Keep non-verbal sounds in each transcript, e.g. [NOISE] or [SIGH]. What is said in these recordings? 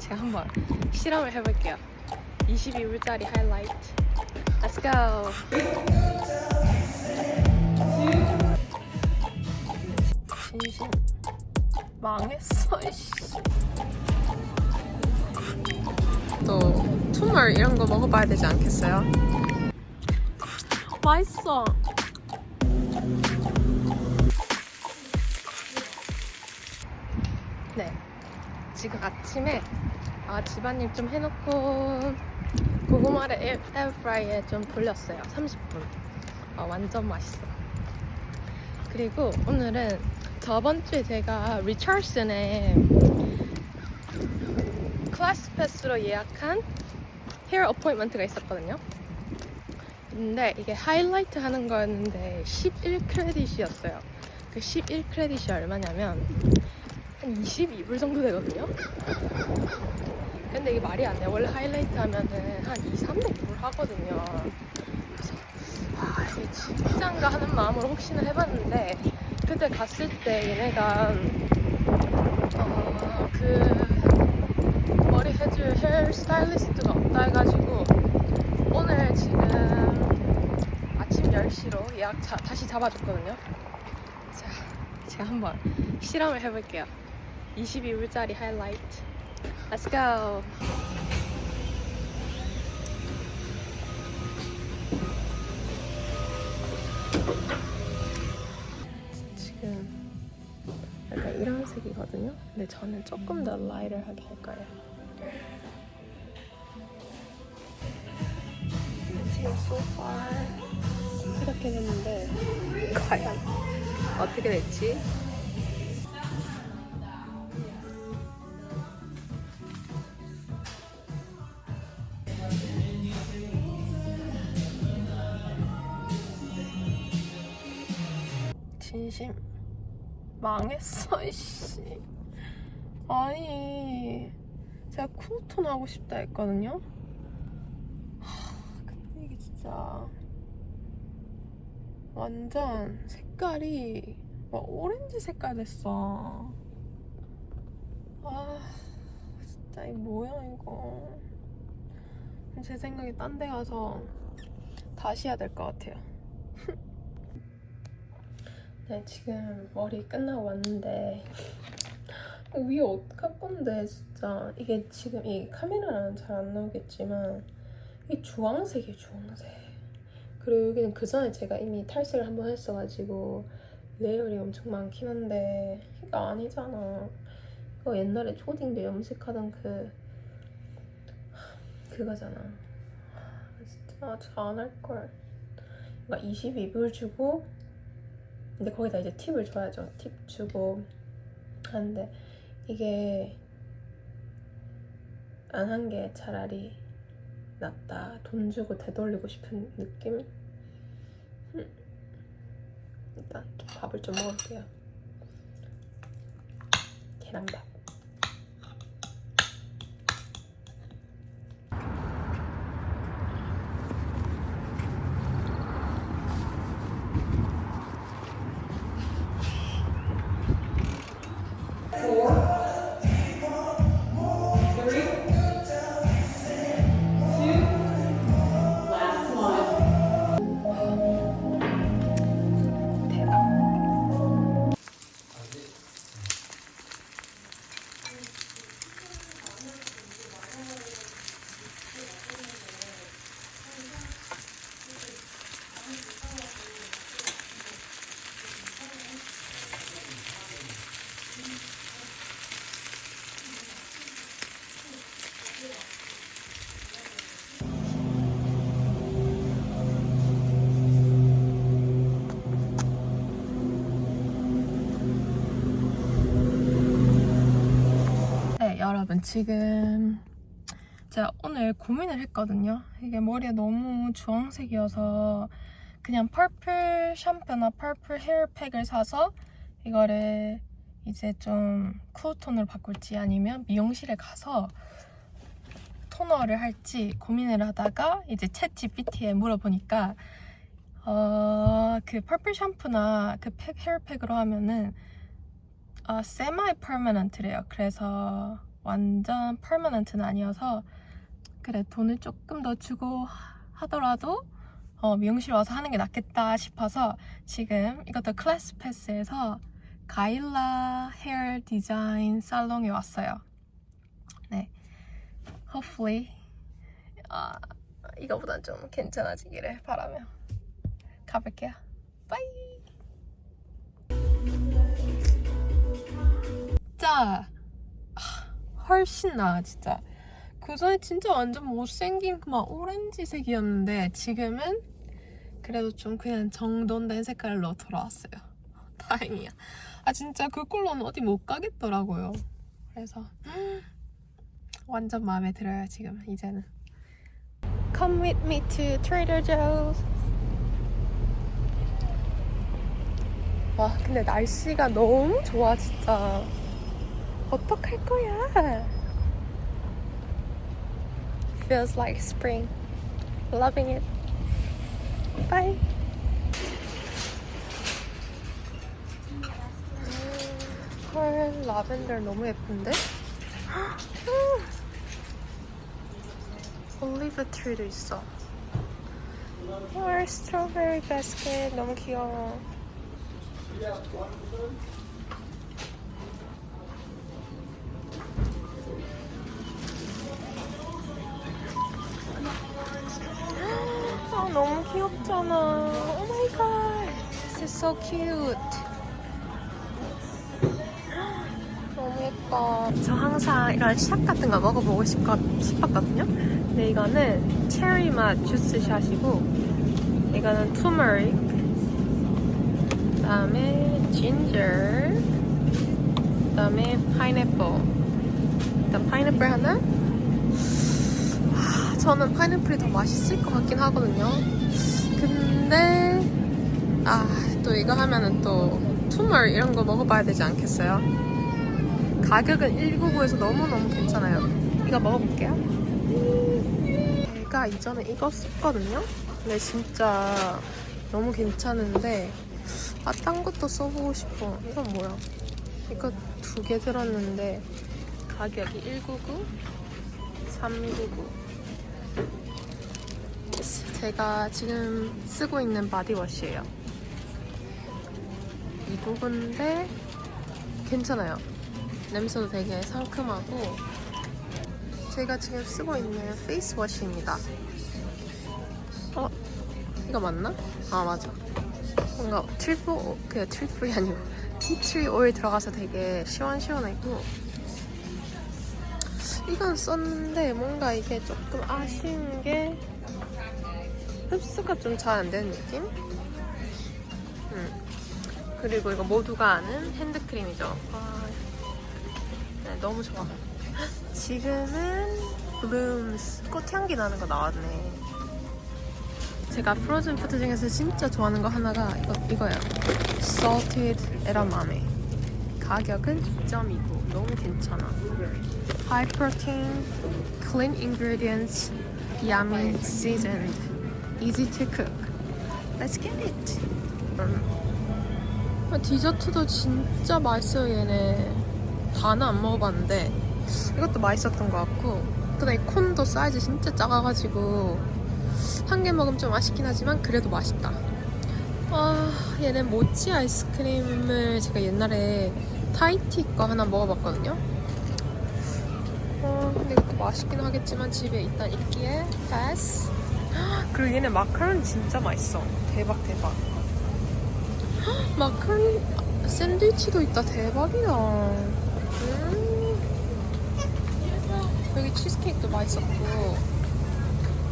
제가 한번 실험을 해볼게요. 22불짜리 하이라이트. Let's go. 진심 망했어. 씨. 또 투멀 이런 거 먹어봐야 되지 않겠어요? 맛있어. 지금 아침에 아, 집안일 좀 해놓고 고구마를 에어, 에어프라이에 좀 돌렸어요. 30분. 아, 완전 맛있어. 그리고 오늘은 저번 주에 제가 리처슨에 클래스 패스로 예약한 헤어 어포인먼트가 있었거든요. 근데 이게 하이라이트 하는 거였는데 11크레딧이었어요. 그 11크레딧이 얼마냐면 한 22불 정도 되거든요. 근데 이게 말이 안 돼. 원래 하이라이트 하면은 한 2, 300불 하거든요. 그래서 아 이게 진짠가 하는 마음으로 혹시나 해봤는데 그때 갔을 때 얘네가 어 그 머리 해줄 헤어 스타일리스트가 없다 해가지고 오늘 지금 아침 10시로 예약 자, 다시 잡아줬거든요. 자, 제가 한번 실험을 해볼게요. 22불짜리 하이라이트. Let's go. 지금 약간 이런 색이거든요. 근데 저는 조금 더 라이트하게 할 거예요. so far 이렇게 됐는데 과연 어떻게 될지 진심 망했어 [LAUGHS] 이씨. 아니 제가 쿨톤 하고 싶다 했거든요. 하, 근데 이게 진짜 완전 색깔이 막 오렌지 색깔 됐어. 아 진짜 이 뭐야 이거. 제 생각에 딴 데 가서 다시 해야 될 것 같아요 [LAUGHS] 네, 지금 머리 끝나고 왔는데 위에 어떡할 건데 진짜. 이게 지금 이 카메라는 잘안 나오겠지만 이 주황색이에요 주황색. 그리고 여기는 그 전에 제가 이미 탈색을 한번 했어가지고 레이어리 엄청 많긴 한데 이거 아니잖아. 이거 옛날에 초딩들 염색하던 그 그거잖아. 진짜 저안 할걸. 그러니까 22불 주고 근데 거기다 이제 팁을 줘야죠. 팁 주고 하는데 이게 안 한 게 차라리 낫다. 돈 주고 되돌리고 싶은 느낌? 음. 일단 좀 밥을 좀 먹을게요. 계란밥. 여러분 지금 제가 오늘 고민을 했거든요. 이게 머리에 너무 주황색이어서 그냥 펄플 샴푸나 펄플 헤어팩을 사서 이거를 이제 좀 쿨톤으로 바꿀지 아니면 미용실에 가서 토너를 할지 고민을 하다가 이제 챗 GPT에 물어보니까 어, 그 펄플 샴푸나 그 팩 헤어팩으로 하면은 아, 세마이 퍼머넌트래요. 그래서 완전 퍼머넌트는 아니어서 그래 돈을 조금 더 주고 하더라도 어, 미용실 와서 하는 게 낫겠다 싶어서 지금 이것도 클래스 패스에서 가일라 헤어 디자인 살롱에 왔어요. 네, hopefully 아, 이거보단 좀 괜찮아지기를 바라며 가볼게요. 빠이. 아, 훨씬 나아 진짜. 그 전에 진짜 완전 못생긴 그막 오렌지색이었는데 지금은 그래도 좀 그냥 정돈된 색깔로 돌아왔어요. [LAUGHS] 다행이야. 아 진짜 그 컬러는 어디 못 가겠더라고요. 그래서 완전 마음에 들어요 지금 이제는. Come with me to Trader Joe's. 와 근데 날씨가 너무 좋아 진짜. 어떡할 거야? Feels like spring. Loving it. Bye. 헐, 라벤더 너무 예쁜데? [GASPS] 올리브 트리도 있어. 헐, 스트로베리 바스켓 너무 귀여워. 귀엽잖아. Oh my god. This is so cute. 너무 예뻐. 저 항상 이런 샷 같은 거 먹어보고 싶거, 싶었거든요. 근데 이거는 체리 맛 주스 샷이고, 이거는 투머릭, 그 다음에 진저, 그 다음에 파인애플. 일단 파인애플 하나, 저는 파인애플이 더 맛있을 것 같긴 하거든요. 근데 아 또 이거 하면은 또 투멀 이런 거 먹어봐야 되지 않겠어요? 가격은 199에서 너무너무 괜찮아요. 이거 먹어볼게요. 제가 이전에 이거 썼거든요. 근데 진짜 너무 괜찮은데 아 딴 것도 써보고 싶어. 이건 뭐야? 이거 두 개 들었는데 가격이 199, 399. 제가 지금 쓰고 있는 바디워시예요. 이 부분인데 괜찮아요. 냄새도 되게 상큼하고 제가 지금 쓰고 있는 페이스워시입니다. 어? 이거 맞나? 아 맞아. 뭔가 트리플 오- 그 트리플이 아니고 [LAUGHS] 티트리 오일 들어가서 되게 시원시원하고 이건 썼는데 뭔가 이게 조금 아쉬운 게 흡수가 좀 잘 안 되는 느낌? 음. 그리고 이거 모두가 아는 핸드크림이죠. 아, 네, 너무 좋아. [LAUGHS] 지금은 블룸스 꽃향기 나는 거 나왔네. 제가 프로즌 푸드 중에서 진짜 좋아하는 거 하나가 이거, 이거예요. Salted edamame. 가격은 2.29. 너무 괜찮아. High protein, clean ingredients, yummy, seasoned, easy to cook. Let's get it. 음. 아, 디저트도 진짜 맛있어요 얘네. 다는 안 먹어봤는데 이것도 맛있었던 것 같고 그다음에 콘도 사이즈 진짜 작아가지고 한 개 먹으면 좀 아쉽긴 하지만 그래도 맛있다. 아 얘네 모찌 아이스크림을 제가 옛날에 타이티 거 하나 먹어봤거든요. 어, 근데 이것도 맛있긴 하겠지만 집에 일단 있기에 패스. 그리고 얘네 마카로니 진짜 맛있어. 대박 대박. 헉, 마카로니 샌드위치도 있다. 대박이다. 음. 여기 치즈케이크도 맛있었고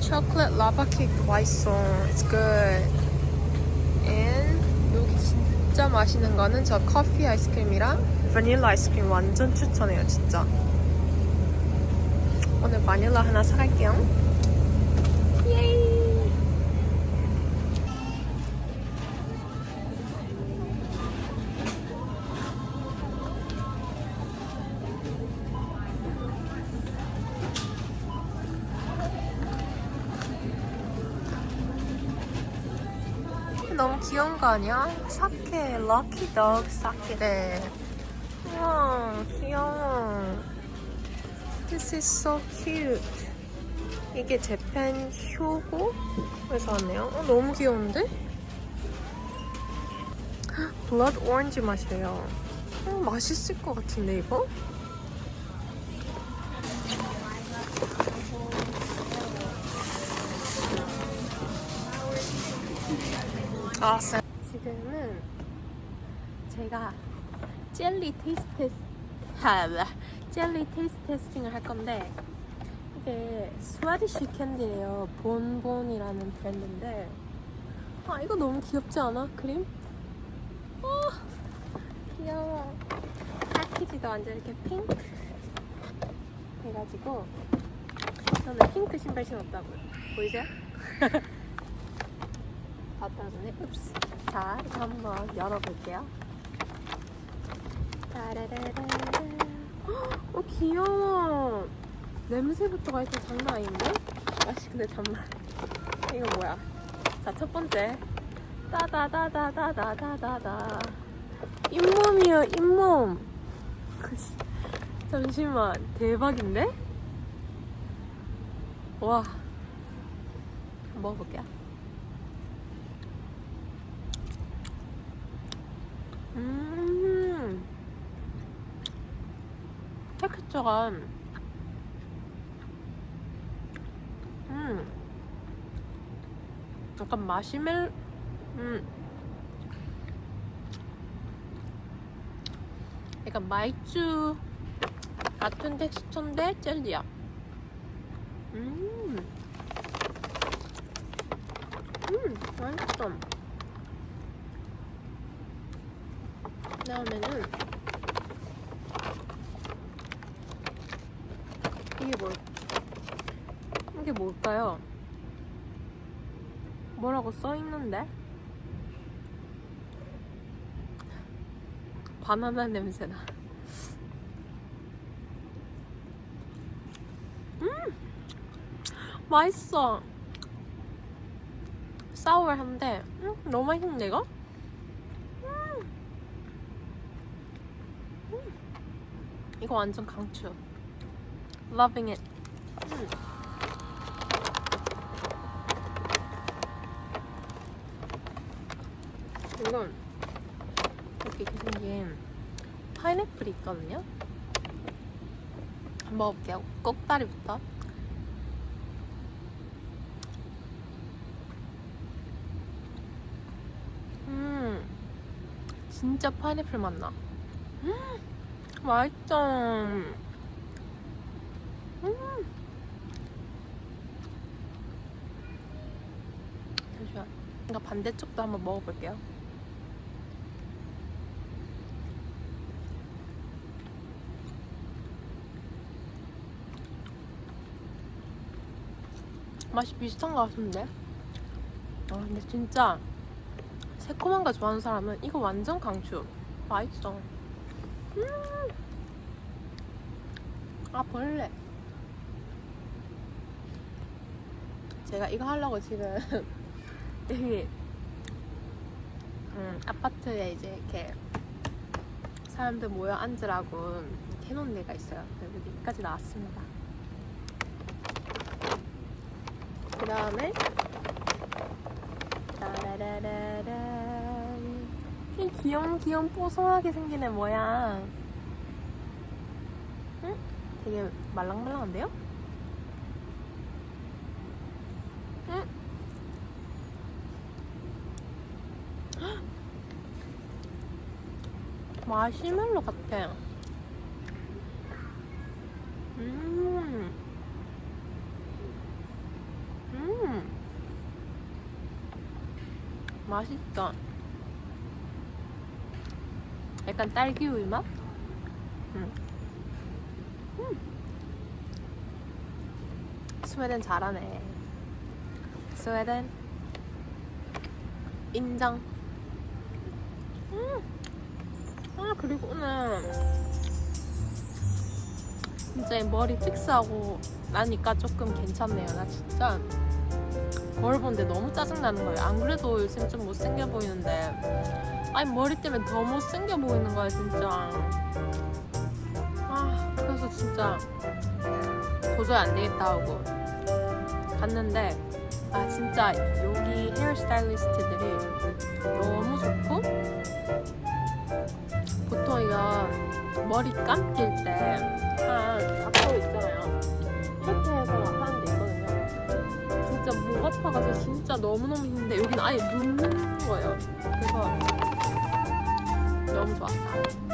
초콜릿 라바 케이크도 맛있어. It's good. And 여기 진짜 맛있는 거는 저 커피 아이스크림이랑 바닐라 아이스크림 완전 추천해요, 진짜. 오늘 바닐라 하나 사갈게요. 너무 귀여운 거 아니야? 사케, 럭키 덕 사케래. 우와, 귀여워. This is so cute. 이게 재팬 효고에서 왔네요. 어, 너무 귀여운데? [GASPS] 블러드 오렌지 맛이에요. 어, 맛있을 것 같은데 이거? 아, 지금은 제가 젤리 테이스트 테스트 젤리 테이스트 테스팅을 할 건데 이게 스와디쉬 캔디예요. 본본이라는 브랜드인데 아 이거 너무 귀엽지 않아? 그림? 아 귀여워. 패키지도 완전 이렇게 핑크 해가지고 저는 핑크 신발 신었다고요. 보이세요? [LAUGHS] 주네. 읍스. 자, 이거 한번 열어볼게요. 따라라라라. 어, 귀여워. 냄새부터가 일단 장난 아닌데? 아씨, 근데 잠만. 이거 뭐야? 자, 첫 번째. 따다다다다다다다다. 잇몸이요, 잇몸. 잠시만. 대박인데? 와. 먹어볼게요. 음. 텍스처가 음. 약간 마시멜 음. 약간 마이쮸 같은 텍스처인데 젤리야. 음. 음, 맛있어. 다음에는 이게 뭘 이게 뭘까요? 뭐라고 써 있는데? 바나나 냄새나. 음, 맛있어. 사워한데 음, 너무 맛있는데 이거? 이거 완전 강추. Loving it. 음. 이건 이렇게 생긴 파인애플이 있거든요. 먹어볼게요. 꼭다리부터. 음, 진짜 파인애플 맛 나. 음. 맛있어. 음. 잠시만. 이거 반대쪽도 한번 먹어볼게요. 맛이 비슷한 것 같은데? 아, 근데 진짜 새콤한 거 좋아하는 사람은 이거 완전 강추. 맛있어. 음. 아 벌레. 제가 이거 하려고 지금 [LAUGHS] 여기 음, 아파트에 이제 이렇게 사람들 모여 앉으라고 해놓은 데가 있어요. 여기까지 나왔습니다. 그 다음에 따라라라란 이 귀염 귀염 뽀송하게 생긴 애 뭐야? 응? 되게 말랑말랑한데요? 응? 헉! 마시멜로 같아. 음. 음. 맛있다. 약간 딸기 우유 맛? 음. 음. 스웨덴 잘하네. 스웨덴 인정. 음. 아 그리고 오늘 진짜 이 머리 픽스하고 나니까 조금 괜찮네요. 나 진짜 거울 보는데 너무 짜증나는 거예요. 안 그래도 요즘 좀 못생겨 보이는데 아니 머리 때문에 더 못생겨 보이는 거야 진짜. 아 그래서 진짜 도저히 안 되겠다 하고 갔는데 아 진짜 여기 헤어 스타일리스트들이 너무 좋고 보통 이거 머리 감길 때한 각도 있잖아요. 이렇게 해서 하는 데 있거든요. 진짜 목 아파가지고 진짜 너무너무 힘든데 여기는 아예 눕는 거예요. 그래서 너무 좋았다